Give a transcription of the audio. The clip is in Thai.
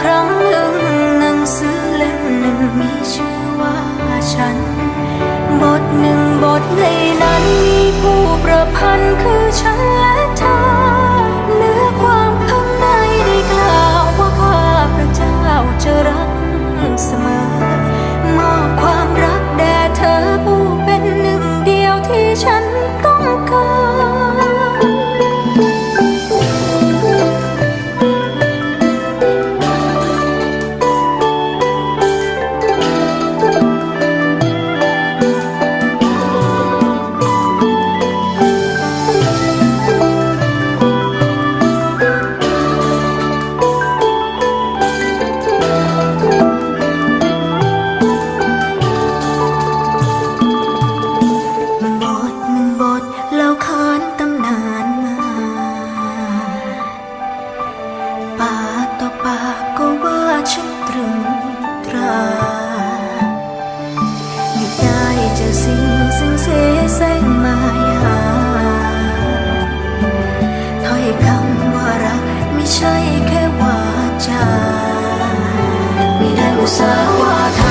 ครั้งหนึ่งหนังสือเล่มหนึ่งมีชื่อว่าฉัน บทหนึ่งบทในนั้นมีผู้ประพันธ์คือฉัน สาวาท